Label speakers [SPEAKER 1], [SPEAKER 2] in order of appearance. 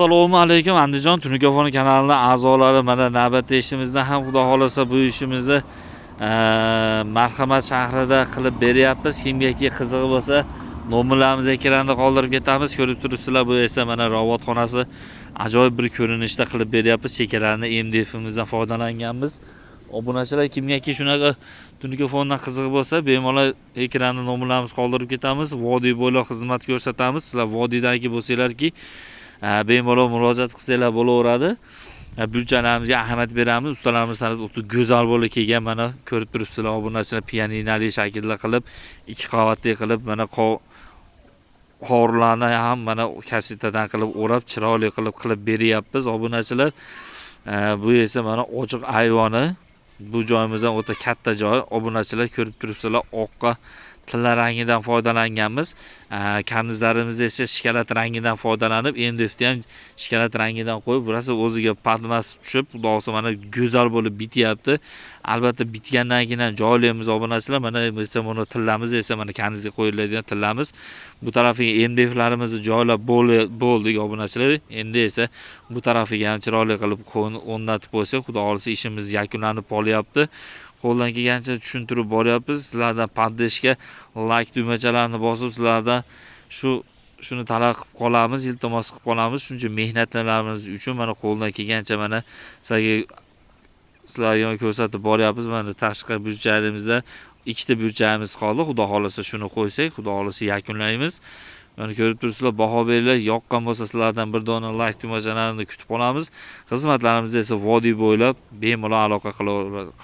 [SPEAKER 1] assalomu alaykum andijon tunikofon kanalini a'zolari mana navbatda ishimizda ham xudo xohlasa bu ishimizni marhamat shahrida qilib beryapmiz. Kimgaki qizig'i bo'lsa nomerlarimiz ekranda qoldirib ketamiz. Ko'rib turibsizlar bu esa mana robotxonasi. Ajoyib bir ko'rinishda qilib beryapmiz. Chekkalarni mdfimizdan foydalanganmiz. Obunachilar kimgaki shunaqa tunikofondan qizig'i bo'lsa bemalol ekranda nomerlarimizni qoldirib ketamiz. Vodiy bo'ylab xizmat ko'rsatamiz. Sizlar vodiydagi bo'lsanglarki bemalol murojaat qilsanglar bo'laveradi. E, burchalarimizga ahamiyat beramiz ustalarimiz o'ta go'zal bo'lib kelgan mana ko'rib turibsizlar obunachilar pianinali shaklda qilib ikki qavatli qilib mana hovurlarni ham mana kasetadan qilib o'rab chiroyli qilib qilib beryapmiz obunachilar E, bu esa mana ochiq ayvoni bu joyimiz ham o'ta katta joy obunachilar ko'rib turibsizlar oqqa tilla rangidan foydalanganmiz E, karnizlarimiz esa shikolat rangidan foydalanib endiftni ham shikolat rangidan qo'yib burasi o'ziga padmas tushib xudo xohlasa mana go'zal bo'lib bityapti albatta bitgandan keyin ham joylaymiz obunachilar mana esa buni tillamiz esa mana karnizga qo'yiladigan tillamiz bu tarafiga mdflarimizni joylab bo'l- bo'ldik obunachilar endi esa bu tarafiga ham chiroyli qilib o'rnatib qo'ysak xudo xohlasa ishimiz yakunlanib qolyapti qo'ldan kelgancha tushuntirib boryapmiz. Sizlardan podдержка layk tugmachalarini bosib sizlardan shu shuni talab qilib qolamiz iltimos qilib qolamiz. Shuncha mehnatlarimiz uchun mana qo'ldan kelgancha mana sizlarga sizlarga ko'rsatib boryapmiz. Mana tashqi burchaklarimizda ikkita burchagimiz qoldi. Xudo xohlasa shuni qo'ysak xudo xohlasa yakunlaymiz. Mana ko'rib turibsizlar baho beringlar. Yoqqan bo'lsa sizlardan bir dona layk tugmachalarini kutib qolamiz. Xizmatlarimizni esa vodiy bo'ylab bemalol aloqa qilaverasiz